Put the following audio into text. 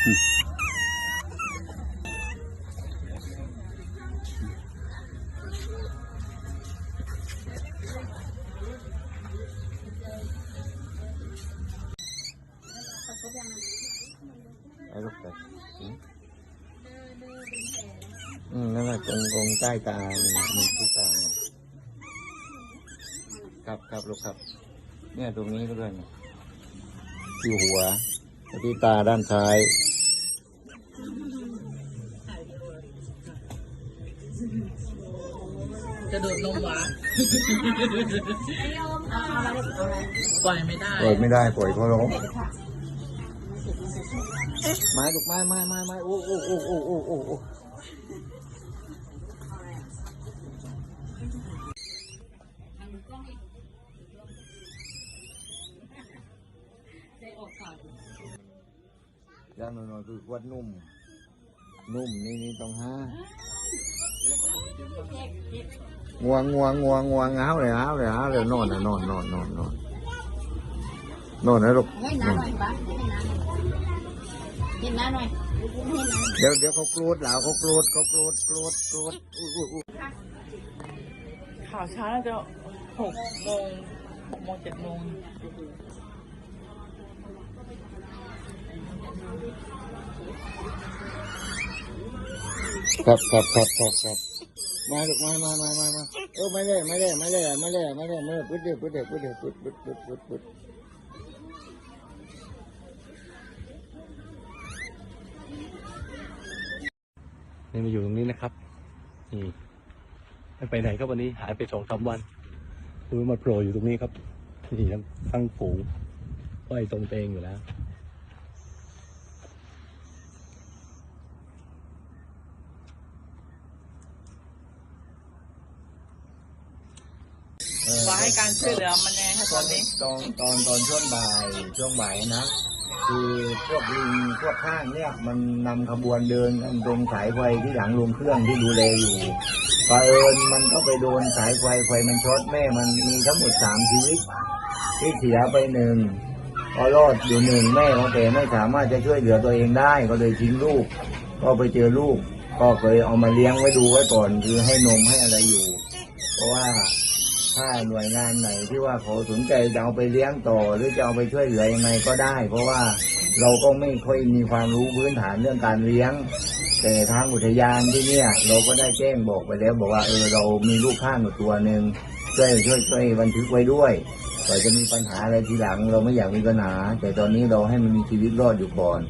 เอาลูกไปอืมอืมนั่นแหละตรงตรงใต้ตาเนี่ยมีที่ตาเนี่ยครับครับลูกครับ เนี่ยตรงนี้ก็ด้วยเนี่ยที่หัวที่ตาด้านซ้าย จะโดดลงหวาปล่อยไม่ได้ปล่อยไม่ได้ปล่อยเขาร้องไม้ลูกไม้ไม้ไม้ไม้โอ้โอ้โอ้โอ้โอ้โอ้โอ้ย่างหน่อยๆคือขวดนุ่ม นุ่มนี่นี่ต้องห้า งัวงัวงัวงัวง้าวเลยง้าวเลยง้าวเลยนอนนะนอนนอนนอนนอนนอนนะลูกให้น้าหน่อยปะให้น้าหน่อยให้น้าเดี๋ยวเดี๋ยวเขากรูดแล้วเขากรูดเขากรูดกรูดกรูดอุ้ยอุ้ยอุ้ยข่าวเช้าน่าจะหกโมงหกโมงเจ็ดโมงครับครับครับครับครับ มาลูกมามามามามาเออไม่ได้ไม่ได้ไม่ได้ไม่ได้ไม่ได้ไม่ได้ปึ๊ดเดียวปึ๊ดเดียวปึ๊ดเดียวปึ๊ดปึ๊ดปึ๊ดปึ๊ดปึ๊ดนี่มาอยู่ตรงนี้นะครับ นี่ไม่ไปไหนครับวันนี้หายไปสองสามวันคือมาโผล่อยู่ตรงนี้ครับ นี่ทั้งทั้งฝูงก็ไอ้ตรงเตงอยู่แล้ว ว่าให้การช่วยเหลือมันยังไงคะตอนนี้ตอนตอนตอนช่วงบ่ายช่วงบ่ายนะ คือพวกลิงพวกข้างเนี่ยมันนำขบวนเดินกันตรงสายไฟที่หลังลงเครื่องที่ดูแลอยู่ปเผอิญมันก็ไปโดนสายไฟไฟมันช็อตแม่มันมีทั้งหมดสามชีวิตที่เสียไปหนึ่งพอรอดอยู่หนึ่งแม่ของแต่ไม่สามารถจะช่วยเหลือตัวเองได้ก็เลยทิ้งลูก ก็ไปเจอลูก ก็เคยเอามาเลี้ยงไว้ดูไว้ก่อนคือให้นมให้อะไรอยู่ เพราะว่า ถ้าหน่วยงานไหนที่ว่าเขาสนใจจะเอาไปเลี้ยงต่อ หรือจะเอาไปช่วยเหลือยังไงก็ได้ เพราะว่าเราก็ไม่ค่อยมีความรู้พื้นฐานเรื่องการเลี้ยง แต่ทางอุทยานที่เนี่ย เราก็ได้แจ้งบอกไปแล้วบอกว่าเออเรามีลูกข้างอยู่ตัวหนึ่งช่วยช่วยช่วยบันทึกไว้ด้วยแต่จะมีปัญหาอะไรทีหลัง เราไม่อยากมีปัญหา แต่ตอนนี้เราให้มันมีชีวิตรอดอยู่ก่อน